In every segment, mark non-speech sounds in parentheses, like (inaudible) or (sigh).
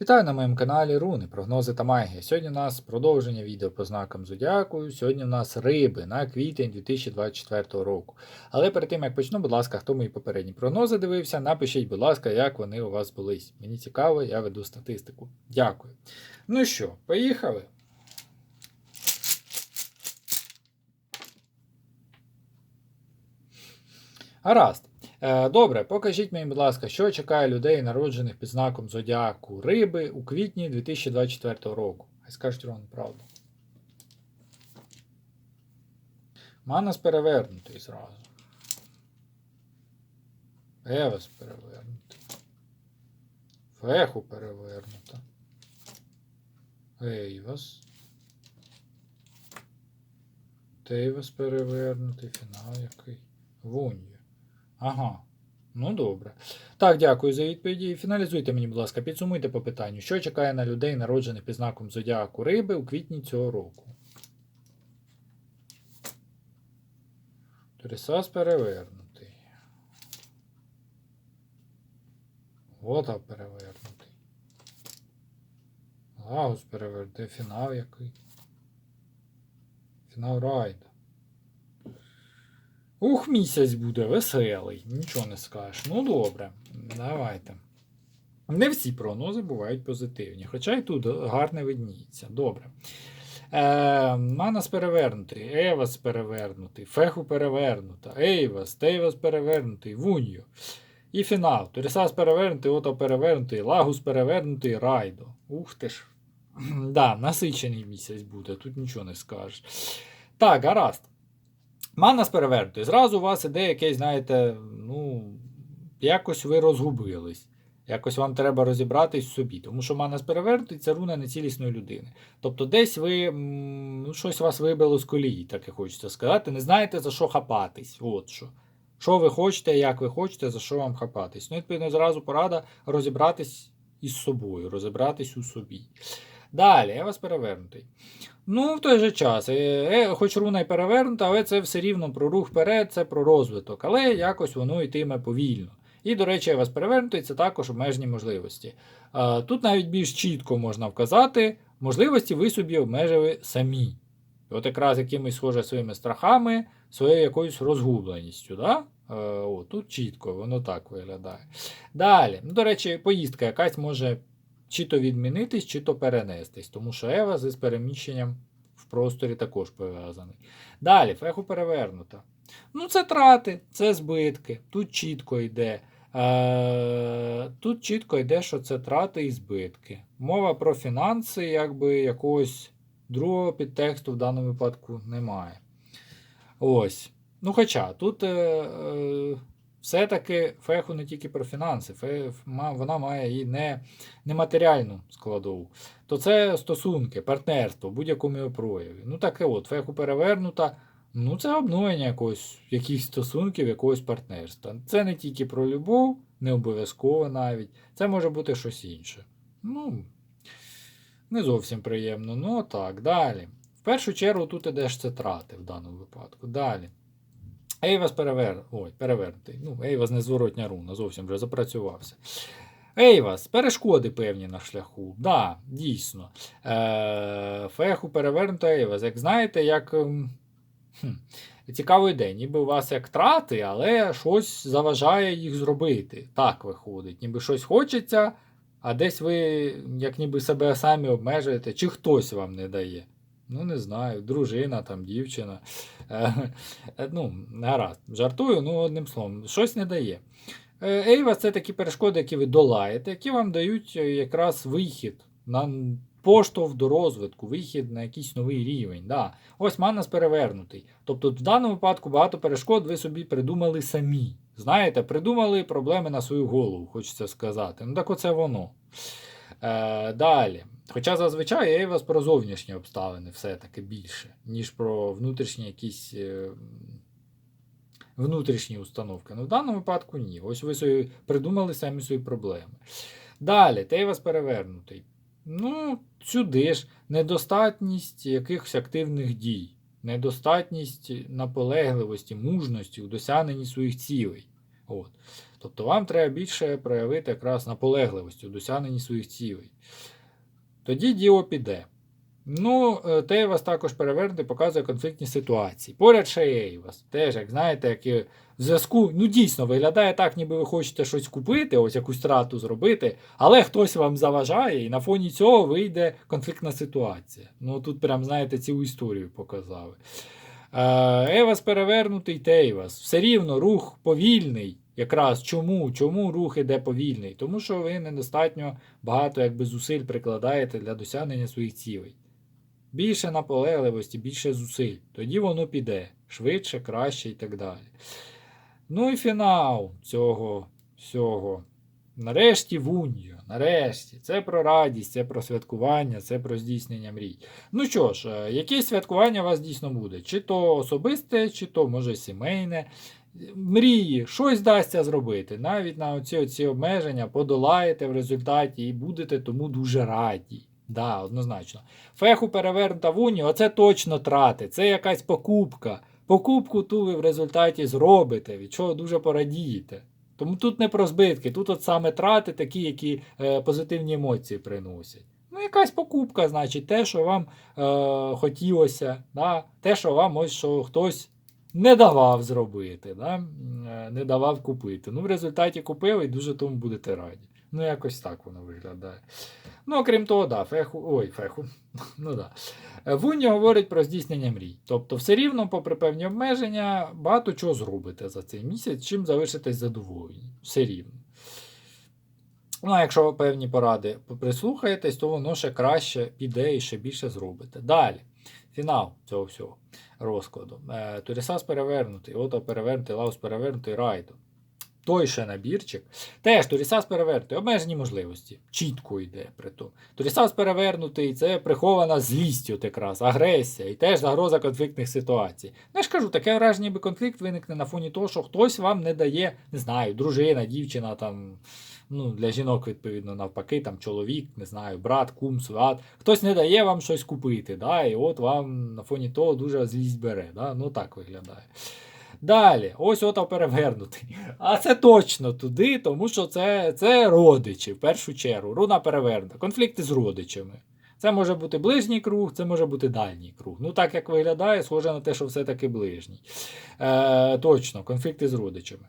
Вітаю на моєму каналі Руни, прогнози та магія. Сьогодні у нас продовження відео по знакам Зодіаку. Сьогодні у нас риби на квітень 2024 року. Але перед тим як почну, будь ласка, хто мої попередні прогнози дивився, напишіть, будь ласка, як вони у вас були. Мені цікаво, я веду статистику. Дякую. Ну що, поїхали? Гаразд. Е, Добре, покажіть мені, будь ласка, що чекає людей, народжених під знаком Зодіаку Риби у квітні 2024 року. Хай скажуть ровно правду. Манас перевернутий зразу. Евес перевернутий. Феху перевернута. Ейвас. Тейвас перевернутий. Фінал який. Вуньо. Ага. Ну добре. Так, дякую за відповіді. Фіналізуйте мені, будь ласка, підсумуйте по питанню, що чекає на людей, народжених під знаком Зодіаку Риби у квітні цього року. Торісас перевернутий. Вода перевернутий. Лагус перевернутий. Фінал який. Фінал райда. Ух, місяць буде веселий, нічого не скажеш. Ну добре, давайте. Не всі прогнози бувають позитивні, хоча й тут гарне видніється. Добре. Е, Манас перевернутий, Евас перевернутий, Феху перевернута, Ейвас, Тейвас перевернутий, Вуньо. І фінал. Торісас перевернутий, Ото перевернутий, Лагус перевернутий, Райдо. Ух ти ж. (clears throat) Да, насичений місяць буде, тут нічого не скажеш. Так, гаразд. Манас перевернутий. Зразу у вас іде якесь, знаєте, ну, якось ви розгубились. Якось вам треба розібратись в собі. Тому що манас перевернутий це руна нецілісної людини. Тобто десь ви ну, щось вас вибило з колії, так і хочеться сказати. Не знаєте, за що хапатись. От що. Що ви хочете, як ви хочете, за що вам хапатись. Ну, відповідно, зразу порада розібратись із собою, розібратись у собі. Далі, я вас перевернутий. Ну, в той же час, е, е, хоч руна й перевернута, але це все рівно про рух вперед, це про розвиток, але якось воно йтиме повільно. І, до речі, я вас перевернутий, це також обмежені можливості. Тут навіть більш чітко можна вказати, можливості ви собі обмежили самі. От якраз якимись схоже своїми страхами, своєю якоюсь розгубленістю. Да? Е, О, тут чітко, воно так виглядає. Далі, ну, до речі, поїздка якась може чи то відмінитись, чи то перенестись, тому що Ева з переміщенням в просторі також пов'язаний. Далі, феху перевернута. Ну, це трати, це збитки. Тут чітко йде. Е, Тут чітко йде, що це трати і збитки. Мова про фінанси, якби якогось другого підтексту в даному випадку немає. Ось. Ну, хоча тут е, е, все-таки феху не тільки про фінанси, фе, вона має і не, нематеріальну складову. То це стосунки, партнерство будь-якому прояві. Ну таке от, феху перевернута. Ну, це обновлення якогось, якихось стосунків, якогось партнерства. Це не тільки про любов, не обов'язково навіть. Це може бути щось інше. Ну, не зовсім приємно. Ну, так, далі. В першу чергу тут іде це трати в даному випадку. Далі. Ейвас перевер... Ой, перевернутий. Ну, Ейвас незворотня руна, зовсім вже запрацювався. Ейвас, перешкоди певні на шляху. Да, дійсно. Е, Феху перевернута Ейвас. Як знаєте, як. ем, Хм. Цікавий день, ніби у вас як трати, але щось заважає їх зробити. Так виходить. Ніби щось хочеться, а десь ви, як ніби себе самі обмежуєте, чи хтось вам не дає. Ну, не знаю, дружина, там, дівчина. Е, е, ну, гаразд, жартую, ну, одним словом, щось не дає. Е, Ейва це такі перешкоди, які ви долаєте, які вам дають е, якраз вихід на поштовх до розвитку, вихід на якийсь новий рівень. Да. Ось Манас перевернутий. Тобто, в даному випадку багато перешкод ви собі придумали самі. Знаєте, придумали проблеми на свою голову, хочеться сказати. Ну так оце воно. Е, далі. Хоча зазвичай я і вас про зовнішні обставини все-таки більше, ніж про внутрішні якісь е, внутрішні установки. Ну, в даному випадку ні. Ось ви собі придумали самі свої проблеми. Далі, той вас перевернутий. Ну, сюди ж недостатність якихось активних дій, недостатність наполегливості, мужності у досягненні своїх цілей. От. Тобто вам треба більше проявити якраз наполегливості у досягненні своїх цілей. Тоді діло піде. Ну, е, Тейвас також перевернутий показує конфліктні ситуації. Поряд ще Ейвас. Теж, як знаєте, як і в зв'язку, ну дійсно виглядає так, ніби ви хочете щось купити, ось якусь страту зробити, але хтось вам заважає, і на фоні цього вийде конфліктна ситуація. Ну тут, прям, знаєте, цілу історію показали. Е, Евас перевернутий Тейвас. Все рівно рух повільний. Якраз чому? Чому рух іде повільний? Тому що ви недостатньо багато якби, зусиль прикладаєте для досягнення своїх цілей. Більше наполегливості, більше зусиль. Тоді воно піде швидше, краще і так далі. Ну і фінал цього всього. Нарешті вуньо, нарешті. Це про радість, це про святкування, це про здійснення мрій. Ну що ж, е, яке святкування у вас дійсно буде? Чи то особисте, чи то, може, сімейне. Мрії, щось вдасться зробити. Навіть на оці, оці обмеження подолаєте в результаті і будете тому дуже раді. Да, однозначно. Феху перевернута в уні, оце точно трати. Це якась покупка. Покупку ту ви в результаті зробите, від чого дуже порадієте. Тому тут не про збитки, тут от саме трати, такі, які е, позитивні емоції приносять. Ну, якась покупка, значить, те, що вам е, хотілося, да? те, що вам ось що хтось не давав зробити, да? е, не давав купити. Ну, в результаті купили і дуже тому будете раді. Ну, якось так воно виглядає. Ну, окрім того, да, феху. Ой, феху. (laughs) ну да. Вуні Вунні говорить про здійснення мрій. Тобто, все рівно, попри певні обмеження, багато чого зробите за цей місяць, чим залишитесь задоволені. Все рівно. Ну, а якщо ви певні поради прислухаєтесь, то воно ще краще піде і ще більше зробите. Далі. Фінал цього всього розкладу. Е, Турісас перевернутий, ото перевернутий, Лаус перевернутий, Райдо. Той ще набірчик. Теж Турісас перевернутий, обмежені можливості. Чітко йде при тому. Турісас перевернутий це прихована злість, от якраз, агресія і теж загроза конфліктних ситуацій. Ну, я ж кажу, таке враження, ніби конфлікт виникне на фоні того, що хтось вам не дає, не знаю, дружина, дівчина там. Ну, для жінок, відповідно, навпаки, там чоловік, не знаю, брат, кум, сват. Хтось не дає вам щось купити, да, і от вам на фоні того дуже злість бере. Да? Ну так виглядає. Далі, ось ото перевернутий. А це точно туди, тому що це, це родичі, в першу чергу. Руна перевернута. Конфлікти з родичами. Це може бути ближній круг, це може бути дальній круг. Ну, так як виглядає, схоже на те, що все-таки ближній. Е, точно, конфлікти з родичами.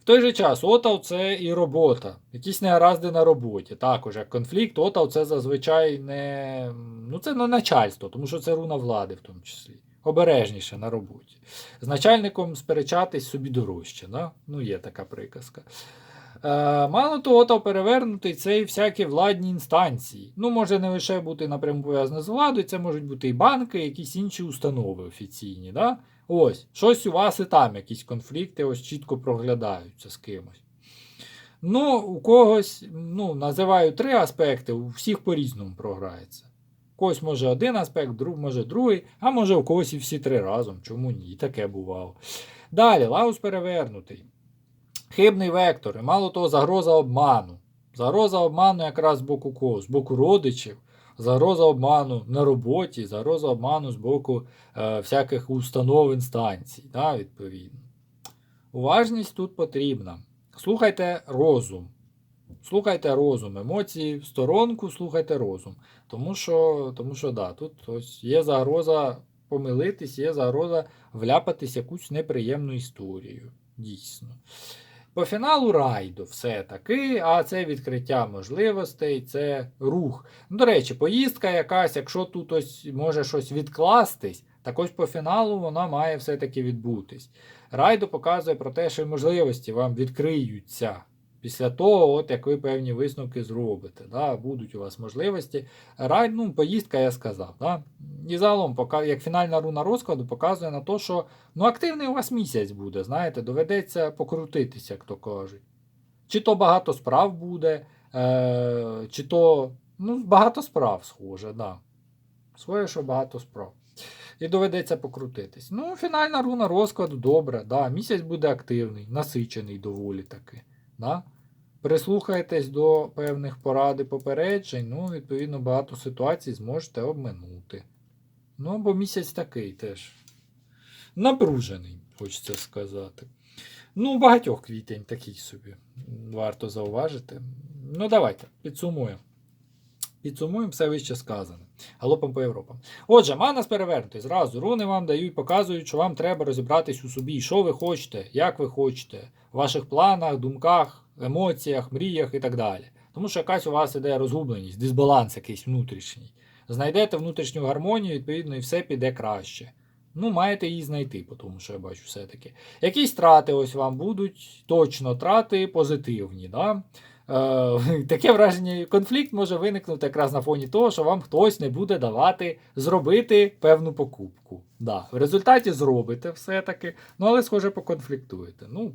В той же час, отав це і робота. Якісь негаразди на роботі. Також як конфлікт, отав це зазвичай не. Ну, це не начальство, тому що це руна влади в тому числі. Обережніше на роботі. З начальником сперечатись собі дорожче. Да? Ну, є така приказка. Е, мало того, то перевернутий це і всякі владні інстанції. Ну, може не лише бути напряму пов'язане з владою, це можуть бути і банки, і якісь інші установи офіційні. Да? Ось, щось у вас і там, якісь конфлікти, ось чітко проглядаються з кимось. Ну, у когось, ну, називаю три аспекти, у всіх по-різному програється. Когось може один аспект, друг, може другий, а може у когось і всі три разом. Чому ні? Таке бувало. Далі, лаус перевернутий. Хибний вектор, і мало того, загроза обману. Загроза обману якраз з боку кого? З боку родичів, загроза обману на роботі, загроза обману з боку е, всяких установ інстанцій, да, відповідно. Уважність тут потрібна. Слухайте розум. Слухайте розум, емоції в сторонку, слухайте розум. Тому що, тому що да, тут ось є загроза помилитись, є загроза вляпатись якусь неприємну історію. Дійсно. По фіналу райду все-таки, а це відкриття можливостей, це рух. Ну, До речі, поїздка якась, якщо тут ось може щось відкластись, так ось по фіналу вона має все-таки відбутись. Райду показує про те, що можливості вам відкриються. Після того, от як ви певні висновки зробите, да, будуть у вас можливості. Рай, ну, поїздка, я сказав. Да. І загалом, як фінальна руна розкладу, показує на те, що ну, активний у вас місяць буде, знаєте, доведеться покрутитися, як то кажуть. Чи то багато справ буде, е, чи то ну, багато справ, схоже, да. Схоже, що багато справ. І доведеться покрутитись. Ну, фінальна руна розкладу добре, да, місяць буде активний, насичений доволі таки. Да? Прислухайтесь до певних порад і попереджень, ну, відповідно, багато ситуацій зможете обминути. Ну, бо місяць такий теж. Напружений, хочеться сказати. Ну, багатьох квітень такий собі. Варто зауважити. Ну, давайте, підсумуємо. Підсумуємо все вище сказане. Галопом по Європам. Отже, манас перевернутий. Зразу руни вам дають, показують, що вам треба розібратись у собі, що ви хочете, як ви хочете, в ваших планах, думках, емоціях, мріях і так далі. Тому що якась у вас іде розгубленість, дисбаланс якийсь внутрішній. Знайдете внутрішню гармонію, відповідно, і все піде краще. Ну, маєте її знайти, тому що я бачу все-таки. Якісь трати ось вам будуть, точно трати позитивні. Да? Е, (laughs) таке враження, конфлікт може виникнути якраз на фоні того, що вам хтось не буде давати зробити певну покупку. Да, в результаті зробите все-таки, ну але, схоже, поконфліктуєте. Ну,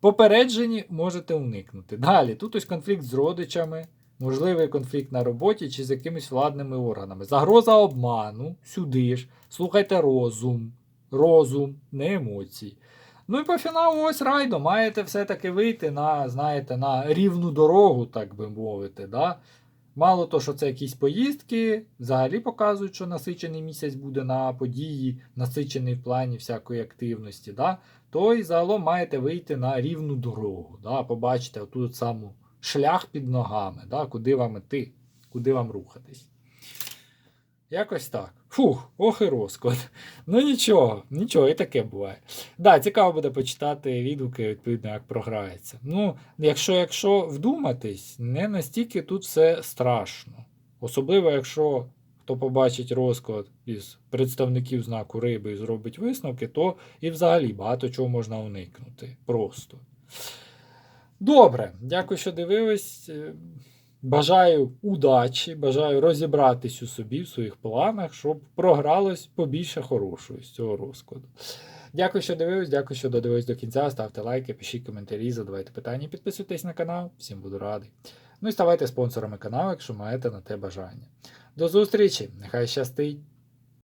попереджені можете уникнути. Далі, тут ось конфлікт з родичами, можливий конфлікт на роботі чи з якимись владними органами. Загроза обману, сюди ж. Слухайте розум. Розум, не емоції. Ну і по фіналу ось райдо, маєте все-таки вийти на, знаєте, на рівну дорогу, так би мовити. Да? Мало того, що це якісь поїздки, взагалі показують, що насичений місяць буде на події, насичений в плані всякої активності, да? то і загалом маєте вийти на рівну дорогу. Да? Побачите отут саму шлях під ногами, да? куди вам іти, куди вам рухатись. Якось так. Фух, ох і розклад. (laughs) Ну нічого, нічого, і таке буває. Да, цікаво буде почитати відгуки, відповідно, як програється. Ну, якщо, якщо вдуматись, не настільки тут все страшно. Особливо, якщо хто побачить розклад із представників знаку риби і зробить висновки, то і взагалі багато чого можна уникнути. Просто. Добре, дякую, що дивились. Бажаю удачі, бажаю розібратись у собі, в своїх планах, щоб програлось побільше хорошого з цього розкладу. Дякую, що дивились, дякую, що додивились до кінця. Ставте лайки, пишіть коментарі, задавайте питання, підписуйтесь на канал, всім буду радий. Ну і ставайте спонсорами каналу, якщо маєте на те бажання. До зустрічі! Нехай щастить!